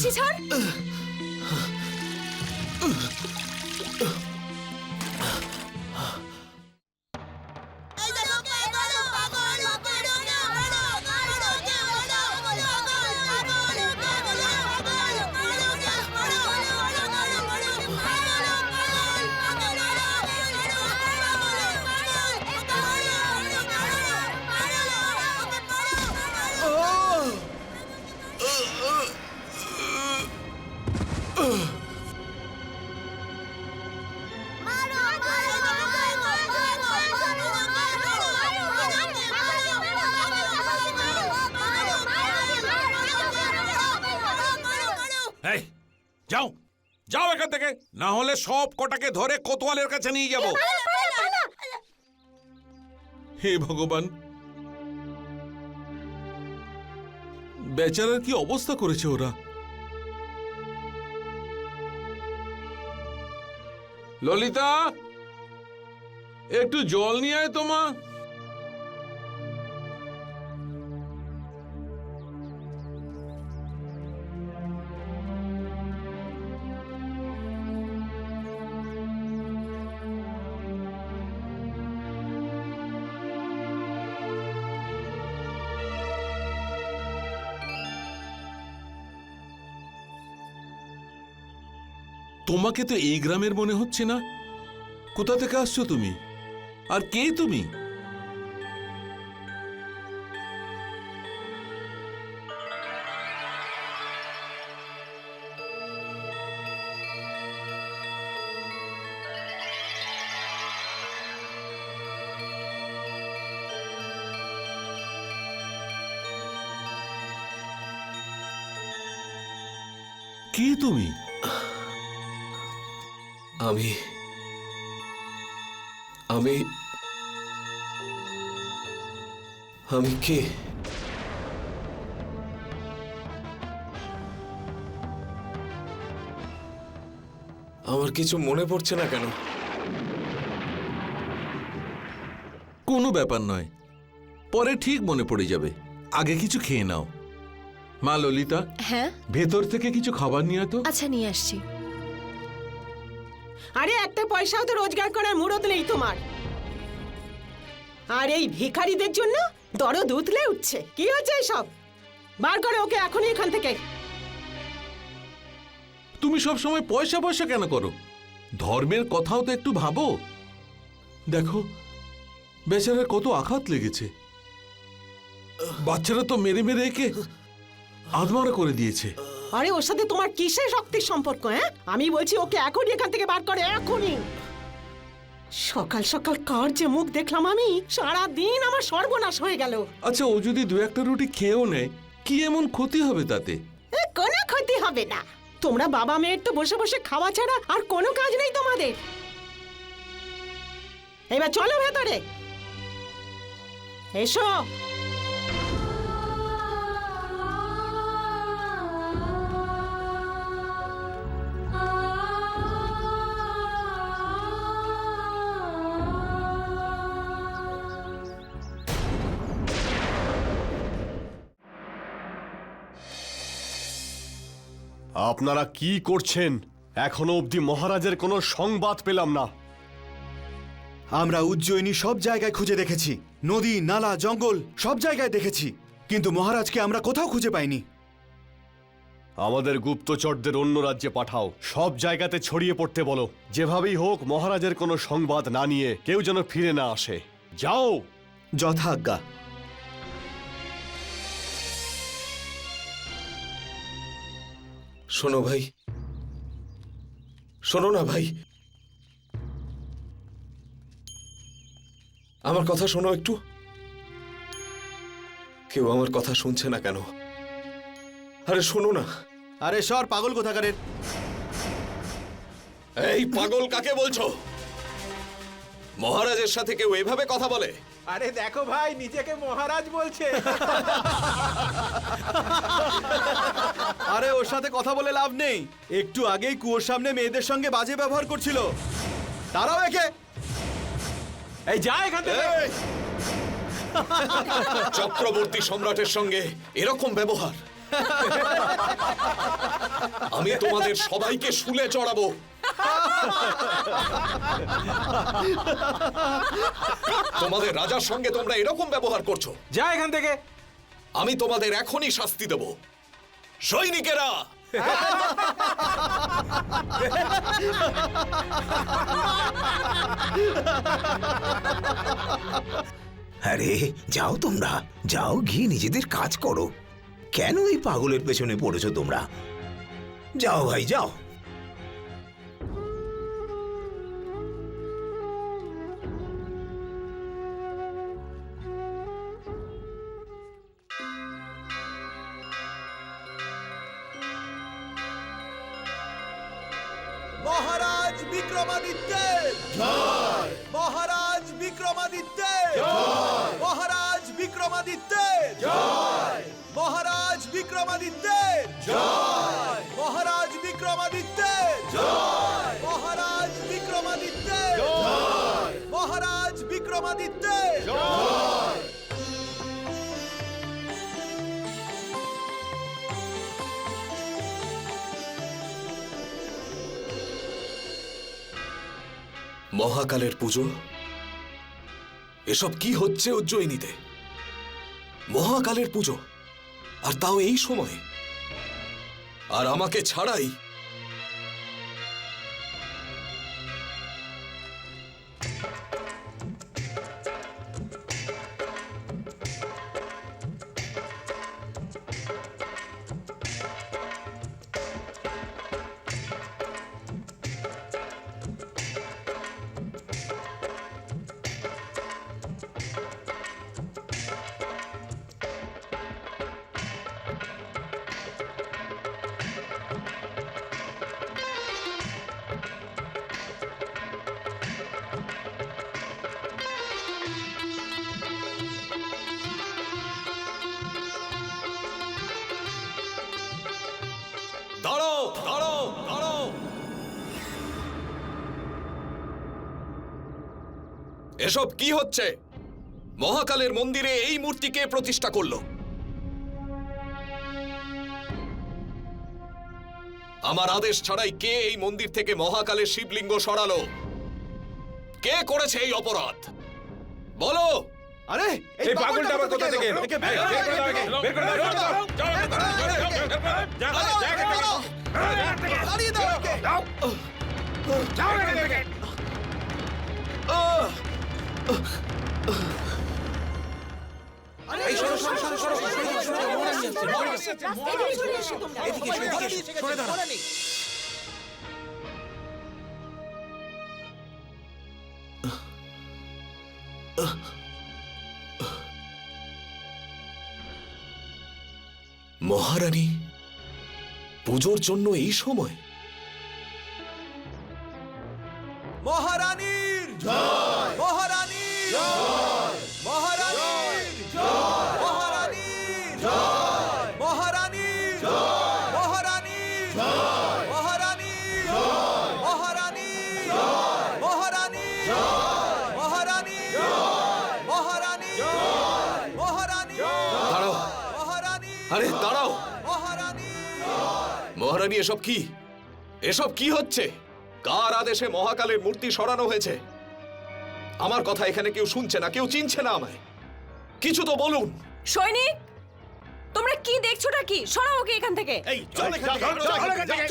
রশি ছাড় যাও যাও এখান থেকে। না হলে সব কটাকে ধরে কোতোয়ালের কাছে নিয়ে যাব। হে ভগবান বেচারার কি অবস্থা করেছে ওরা? ললিতা একটু জল নিয়ে আয় তোমা তোমাকে তো এই গ্রামের মনে হচ্ছে না? কোথা থেকে আসছো তুমি? আর কে তুমি? কে তুমি? আমি আমি আমি কে? আমার কিছু মনে পড়ছে না কেন? কোনো ব্যাপার নয়। পরে ঠিক মনে পড়ে যাবে। আগে কিছু খেয়ে নাও। মা ললিতা হ্যাঁ? ভেতর থেকে কিছু খাবার নিয়ে তো। আচ্ছা নিয়ে আসছি। আরে, একটা পয়সাও তো রোজগার করার মুরত নেই তোমার। আর এই ভিখারিদের জন্য দরদ উতলে উঠছে। কি হচ্ছে সব বার করে ওকে, এখনই এখান থেকে। তুমি সব সময় পয়সা পয়সা কেন করো? ধর্মের কথাও তো একটু ভাবো। দেখো, বেচারার কত আঘাত লেগেছে। বাচ্চারা তো মেরে মেরে একে আধমারা করে দিয়েছে। আরে ওর সাথে তোমার কিসের শক্তির সম্পর্ক হ্যাঁ? আমি বলছি ওকে এখনই এখান থেকে বার করে এখনই। সকাল সকাল কার যে মুখ দেখলাম আমি সারা দিন আমার সর্বনাশ হয়ে গেল। আচ্ছা ও যদি দু একটা রুটি খেয়েও নেয় কি এমন ক্ষতি হবে তাতে? এ, কোনো ক্ষতি হবে না। তোমরা বাবা মেয়ের তো বসে বসে খাওয়া ছাড়া আর কোনো কাজ নেই তোমাদের। এবার চলো ভেতরে। এসো। আপনারা কি করছেন? এখনও অবধি মহারাজের কোনো সংবাদ পেলাম না। আমরা উজ্জয়িনী সব জায়গায় খুঁজে দেখেছি। নদী নালা জঙ্গল সব জায়গায় দেখেছি। কিন্তু মহারাজকে আমরা কোথাও খুঁজে পাইনি। আমাদের গুপ্তচরদের অন্য রাজ্যে পাঠাও। সব জায়গাতে ছড়িয়ে পড়তে বলো। যেভাবেই হোক মহারাজের কোনো সংবাদ না নিয়ে কেউ যেন ফিরে না আসে। যাও! যথাজ্ঞা। শোনো ভাই। শোনো না ভাই। আমার কথা শোনো একটু। কেউ আমার কথা শুনছে না কেন? আরে শোনো না। আরে সর পাগল কোথাকারের? এই পাগল কাকে বলছো? মহারাজের সাথে কেউ এভাবে কথা বলে? আরে দেখো ভাই নিজেকে মহারাজ বলছে। আরে ওর সাথে কথা বলে লাভ নেই। একটু আগেই কুয়োর সামনে মেয়েদের সঙ্গে বাজে ব্যবহার করছিল। তারাও একে। এই যা এখান থেকে। চক্রবর্তী সম্রাটের সঙ্গে এরকম ব্যবহার। আমি তোমাদের সবাইকে শুলে চড়াবো। তোমাদের রাজার সঙ্গে তোমরা এরকম ব্যবহার করছ। যা এখান থেকে। আমি তোমাদের এখনই শাস্তি দেব। সৈনিকেরা! আরে, যাও তোমরা। যাও গিয়ে নিজেদের কাজ করো। কেন এই পাগলের পেছনে পড়েছো তোমরা? যাও ভাই, যাও। বিক্রমাদিত্যের জয় মহারাজ বিক্রমাদিত্যের জয় মহারাজ বিক্রমাদিত্যের জয় মহারাজ বিক্রমাদিত্যের জয় মহারাজ বিক্রমাদিত্যের জয় মহারাজ বিক্রমাদিত্যের জয় মহারাজ বিক্রমাদিত্যের জয় মহাকালের পুজো? এসব কি হচ্ছে উজ্জয়িনীতে? মহাকালের পুজো? আর তাও এই সময়ে? আর আমাকে ছাড়াই এসব কি হচ্ছে মহাকালের মন্দিরে এই মূর্তিকে প্রতিষ্ঠা করল আমার আদেশ ছাড়াই কে এই মন্দির থেকে মহাকালের শিবলিঙ্গ সরালো কে করেছে এই অপরাধ বলো আরে এই পাগলটা আবার কোথা থেকে এলো বের দাও দাঁড়িয়ে দাও দাও দাও মহারানী পুজোর জন্য এই সময় আরে দাঁড়াও। মহারানী এসব কি? এসব কি হচ্ছে? কার আদেশে মহাকালের মূর্তি সরানো হয়েছে? আমার কথা এখানে কেউ শুনছে না কেউ চিনছে না আমায়। কিছু তো বলুন। সৈনিক তোমরা কি দেখছোটা কি? সরাও ওকে এখান থেকে। চল এখান থেকে, চল এখান থেকে,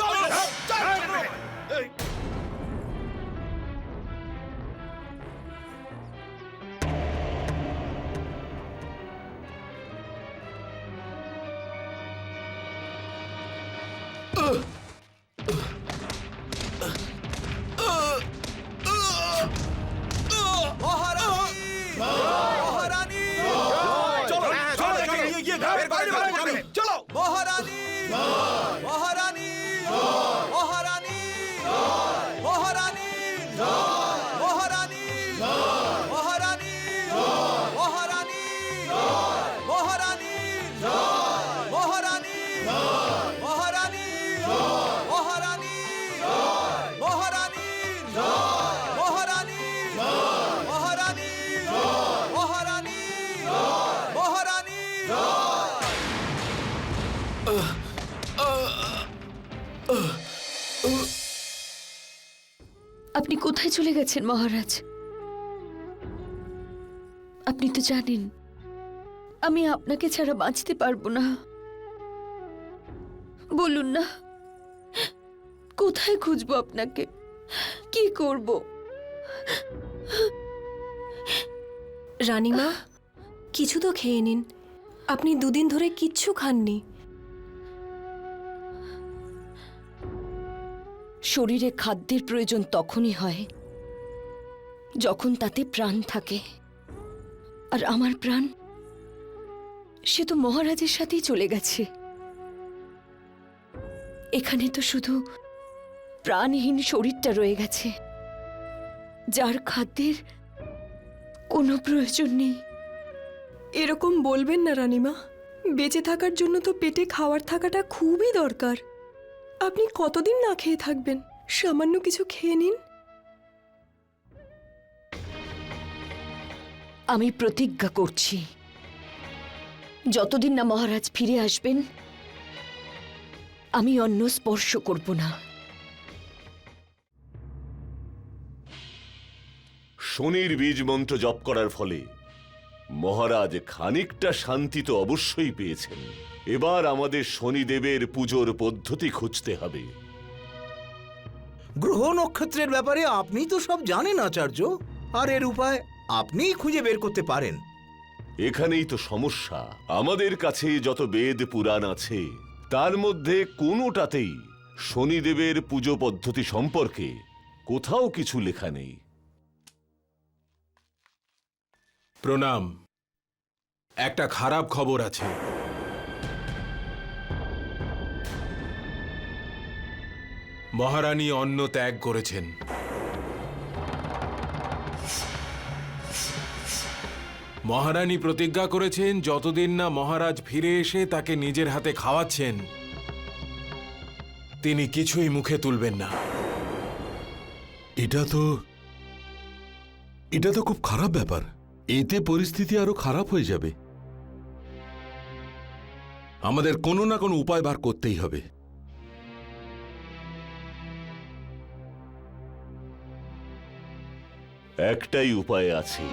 আপনি কোথায় চলে গেছেন, মহারাজ? আপনি তো জানেন, আমি আপনাকে ছাড়া বাঁচতে পারব না। বলুন না, কোথায় খুঁজবো আপনাকে? কি করব? রানীমা, কিছু তো খেয়ে নিন। আপনি দুদিন ধরে কিচ্ছু খাননি। শরীরে খাদ্যের প্রয়োজন তখনই হয়, যখন তাতে প্রাণ থাকে। আর আমার প্রাণ, সে তো মহারাজের সাথেই চলে গেছে। এখানে তো শুধু প্রাণহীন শরীরটা রয়ে গেছে, যার খাদ্যের কোনো প্রয়োজন নেই। এরকম বলবেন না, রানিমা। বেঁচে থাকার জন্য তো পেটে খাওয়ার থাকাটা খুবই দরকার। আপনি কতদিন না খেয়ে থাকবেন? সামান্য কিছু খেয়ে নিন। আমি প্রতিজ্ঞা করছি। যতদিন না মহারাজ ফিরে আসবেন আমি অন্য স্পর্শ করব না। শনির বীজ মন্ত্র জপ করার ফলে মহারাজ খানিকটা শান্তি তো অবশ্যই পেয়েছেন। এবার আমাদের শনিদেবের পুজোর পদ্ধতি খুঁজতে হবে। গ্রহ নক্ষত্রের ব্যাপারে আপনি তো সব জানেন আচার্য। আর এর উপায় আপনিই খুঁজে বের করতে পারেন। এখানেই তো সমস্যা। আমাদের কাছে যত বেদ পুরাণ আছে তার মধ্যে কোনোটাতেই শনিদেবের পুজো পদ্ধতি সম্পর্কে কোথাও কিছু লেখা নেই। প্রণাম। একটা খারাপ খবর আছে। মহারানী অন্ন ত্যাগ করেছেন। মহারানী প্রতিজ্ঞা করেছেন, যতদিন না মহারাজ ফিরে এসে তাকে নিজের হাতে খাওয়াচ্ছেন, তিনি কিছুই মুখে তুলবেন না। এটা তো এটা তো খুব খারাপ ব্যাপার। এতে পরিস্থিতি আরও খারাপ হয়ে যাবে। আমাদের কোনো না কোনো উপায় বার করতেই হবে। একটাই উপায় আছে।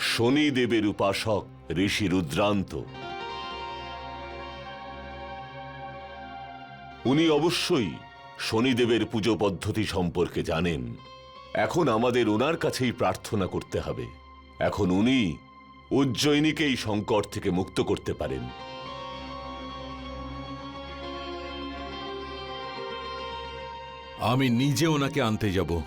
শনিদেবের উপাসক ঋষি রুদ্রান্ত। উনি অবশ্যই শনিদেবের পুজো পদ্ধতি সম্পর্কে জানেন। এখন আমাদের ওনার কাছেই প্রার্থনা করতে হবে। এখন উনি উজ্জয়িনীকে এই সংকট থেকে মুক্ত করতে পারেন। আমি নিজে ওনাকে আনতে যাব।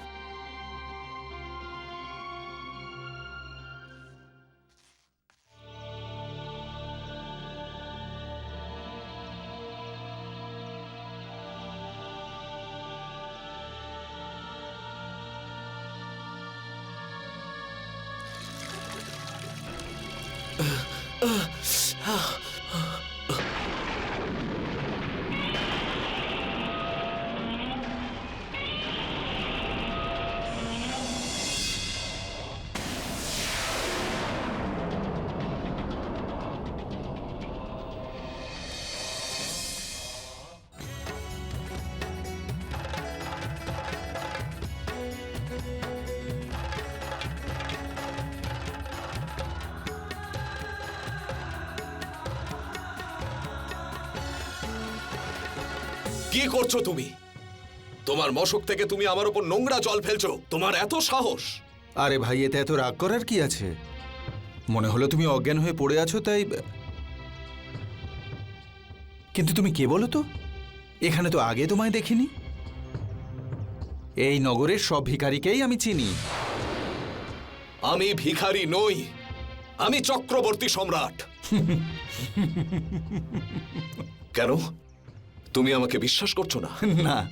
করছ তুমি? তোমার মশক থেকে তুমি আমার উপর নোংরা জল ফেলছো। তোমার এত সাহস। আরে ভাই এতে এত রাগ করার কি আছে? মনে হলো তুমি অজ্ঞান হয়ে পড়ে আছো তাই কিন্তু তুমি কে বলো তো? এখানে তো আগে তোমায় দেখিনি। এই নগরের সব ভিখারিকেই আমি চিনি। আমি ভিখারি নই আমি চক্রবর্তী সম্রাট। কেন? তুমি আমাকে বিশ্বাস করছ না? না।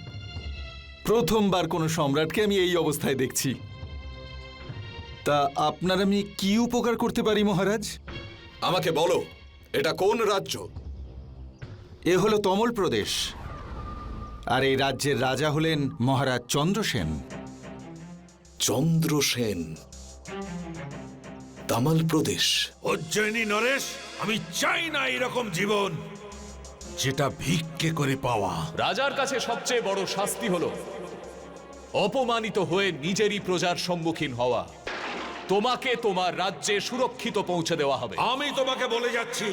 প্রথমবার কোনো সম্রাটকে আমি এই অবস্থায় দেখছি। তা আপনার আমি কি উপকার করতে পারি মহারাজ? আমাকে বলো এটা কোন রাজ্য? এ হলো তমল প্রদেশ। আর এই রাজ্যের রাজা হলেন মহারাজ চন্দ্রসেন। চন্দ্রসেন। তামাল প্রদেশ। উজ্জয়িনী নরেশ আমি চাই না এরকম জীবন। যেটা ভিক্ষে করে পাওয়া। রাজার কাছে সবচেয়ে বড় শাস্তি হলো অপমানিত হয়ে নিজেরই প্রজার সম্মুখীন হওয়া। তোমাকে তোমার রাজ্যে সুরক্ষিত পৌঁছে দেওয়া হবে। আমি তোমাকে বলে যাচ্ছি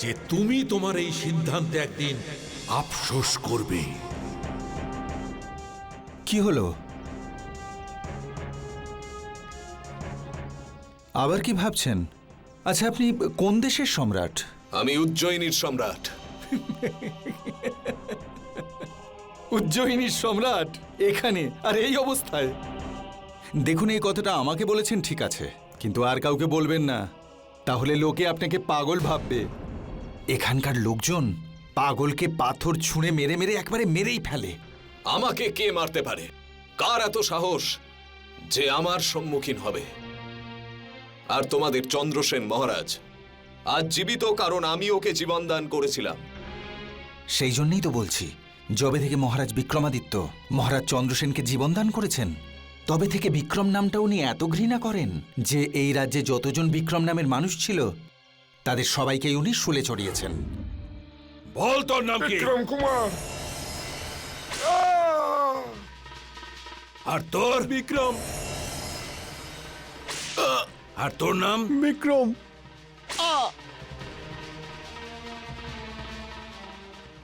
যে তুমি তোমার এই সিদ্ধান্তে একদিন আফসোস করবে। কি হলো? আবার কি ভাবছেন? আচ্ছা আপনি কোন দেশের সম্রাট? আমি উজ্জয়িনীর সম্রাট। উজ্জয়িনীর সম্রাট এখানে আর এই অবস্থায়। দেখুন এই কথাটা আমাকে বলেছেন ঠিক আছে। কিন্তু আর কাউকে বলবেন না। তাহলে লোকে আপনাকে পাগল ভাববে। এখানকার লোকজন পাগলকে পাথর ছুঁড়ে মেরে মেরে একবারে মেরেই ফেলে। আমাকে কে মারতে পারে? কার এত সাহস যে আমার সম্মুখীন হবে? আর তোমাদের চন্দ্রসেন মহারাজ আজ জীবিত কারণ আমি ওকে জীবনদান করেছিলাম। সেই জন্যই তো বলছি যবে থেকে মহারাজ বিক্রমাদিত্য মহারাজ চন্দ্রসেনকে জীবনদান করেছেন তবে থেকে বিক্রম নামটা উনি এত ঘৃণা করেন যে এই রাজ্যে যতজন বিক্রম নামের মানুষ ছিল তাদের সবাইকেই উনি শুলে চড়িয়েছেন। বল তোর নাম কি? বিক্রম কুমার। আর তোর? বিক্রম। আর তোর নাম? বিক্রম।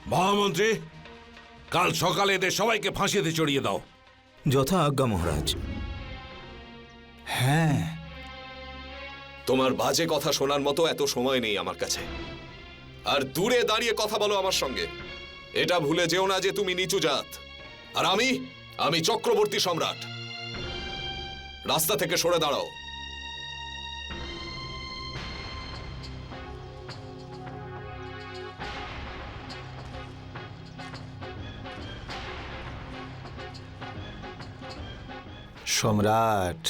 মহামন্ত্রী কাল সকালে এদের সবাইকে ফাঁসিতে চড়িয়ে দাও। যথা আজ্ঞা মহারাজ। হ্যাঁ। তোমার বাজে কথা শোনার মতো এত সময় নেই আমার কাছে। আর দূরে দাঁড়িয়ে কথা বলো আমার সঙ্গে। এটা ভুলে যেও না যে তুমি নিচু জাত। আর আমি আমি চক্রবর্তী সম্রাট। রাস্তা থেকে সরে দাঁড়াও। সম্রাট।